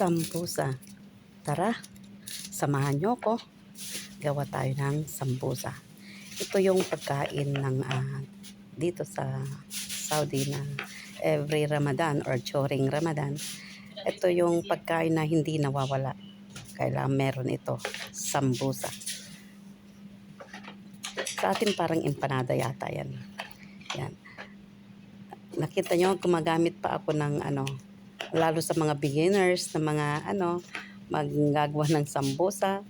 sambusa. Tara, samahan nyo ko. Gawa tayo ng sambusa. Ito yung pagkain ng ah, dito sa Saudi na every Ramadan or during Ramadan. Ito yung pagkain na hindi nawawala. Kailangan meron ito, sambusa. Sa atin parang empanada yata yan. Yan. Nakita nyo, gumagamit pa ako ng ano, lalo sa mga beginners, na mga ano, maggagawa ng sambusa.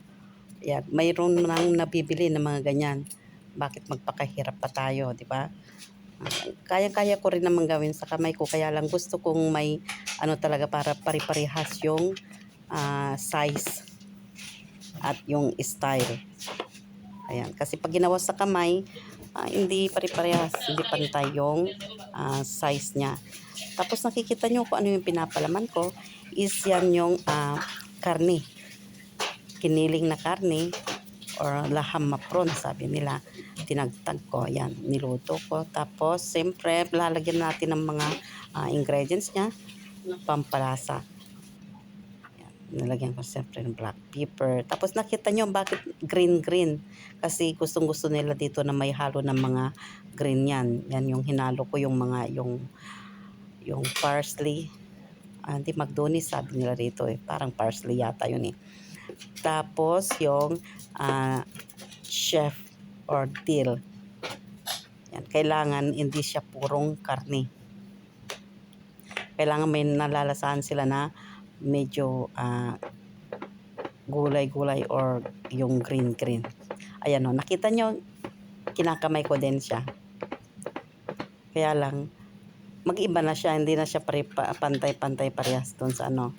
Yan, mayroon nang nabibili ng mga ganyan. Bakit magpakahirap pa tayo, di ba? Kaya-kaya ko rin naman gawin sa kamay ko, kaya lang gusto kong may ano talaga para pare-parehas yung ah, size at yung style. Ayan, kasi pag ginawa sa kamay, ah, hindi pare-parehas, hindi pantay yung ah, size niya. Tapos nakikita nyo kung ano yung pinapalaman ko, is yan yung ah, karne. Kiniling na karne or laham mapron, sabi nila. Tinagtag ko, yan, niluto ko. Tapos, siyempre, lalagyan natin ng mga ah, ingredients niya, pampalasa. Yan, nilagyan ko siyempre ng black pepper. Tapos nakita nyo bakit green-green. Kasi gustong gusto nila dito na may halo ng mga green yan. Yan yung hinalo ko yung mga, yung, yung parsley. Ah, Hindi magdonis sabi nila rito eh. Parang parsley yata yun eh. Tapos yung ah, chef or dill. Yan, kailangan hindi siya purong karne. Kailangan may nalalasahan sila na medyo ah, gulay-gulay or yung green-green. Ayan o, nakita nyo, kinakamay ko din siya. Kaya lang, mag-iba na siya, hindi na siya pantay-pantay parehas doon sa ano.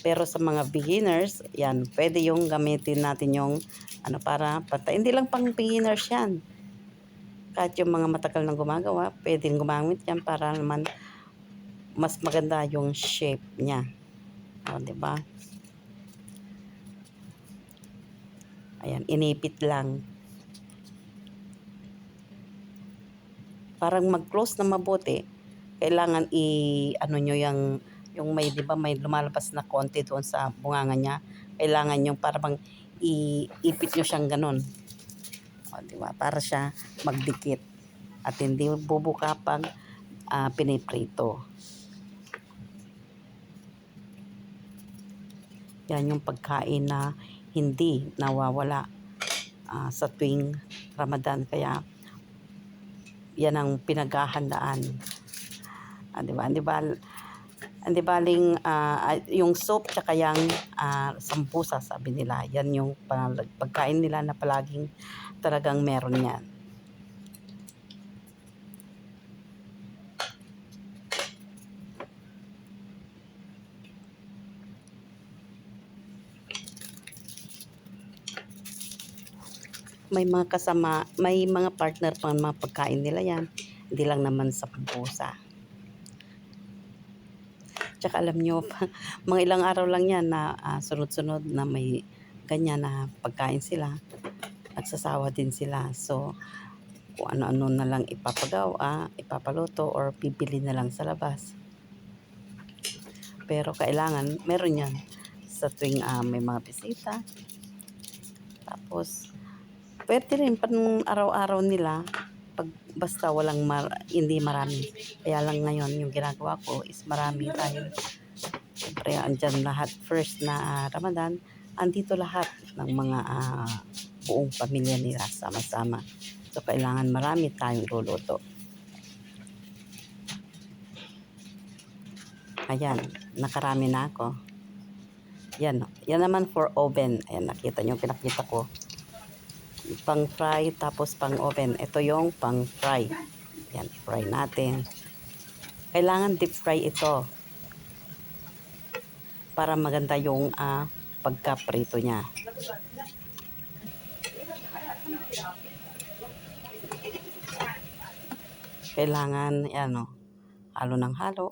Pero sa mga beginners, yan, pwede yung gamitin natin yung ano para pantay. Hindi lang pang beginners yan. Kahit yung mga matagal nang gumagawa, pwedeng gumamit yan para naman mas maganda yung shape niya. O, ba? Ayan, inipit lang. Parang mag-close na mabuti, kailangan i ano nyo yung yung may 'di ba may lumalabas na konti doon sa bunganga niya. Kailangan yung parang iipit nyo siyang ganun. O, di ba? Para siya magdikit at hindi bubuka pag ah, piniprito. Yan yung pagkain na hindi nawawala ah, sa tuwing Ramadan. Kaya yan ang pinaghahandaan. Ah, di ba? Di ba? Di baling ah, yung soup tsaka yung ah, sambusa sabi nila. Yan yung pag- pagkain nila na palaging talagang meron yan. May mga kasama, may mga partner pa mga pagkain nila yan. Hindi lang naman sa pusa. Tsaka alam nyo, mga ilang araw lang yan na ah, sunod-sunod na may ganyan na pagkain sila. Nagsasawa din sila. So, kung ano-ano na lang ipapagawa, ipapaluto, or bibili na lang sa labas. Pero kailangan, meron yan sa tuwing ah, may mga bisita. Tapos, pwede rin pang araw-araw nila pag basta walang mar- hindi marami. Kaya lang ngayon yung ginagawa ko is marami dahil siyempre andyan lahat first na ah, Ramadan andito lahat ng mga ah, buong pamilya nila sama-sama. So kailangan marami tayong luluto. Ayan, nakarami na ako. Yan, yan naman for oven. Ayan, nakita nyo, pinakita ko pang fry tapos pang oven. Ito yung pang fry. Yan, fry natin. Kailangan deep fry ito para maganda yung ah, pagka-prito niya. Kailangan, yan o, halo ng halo.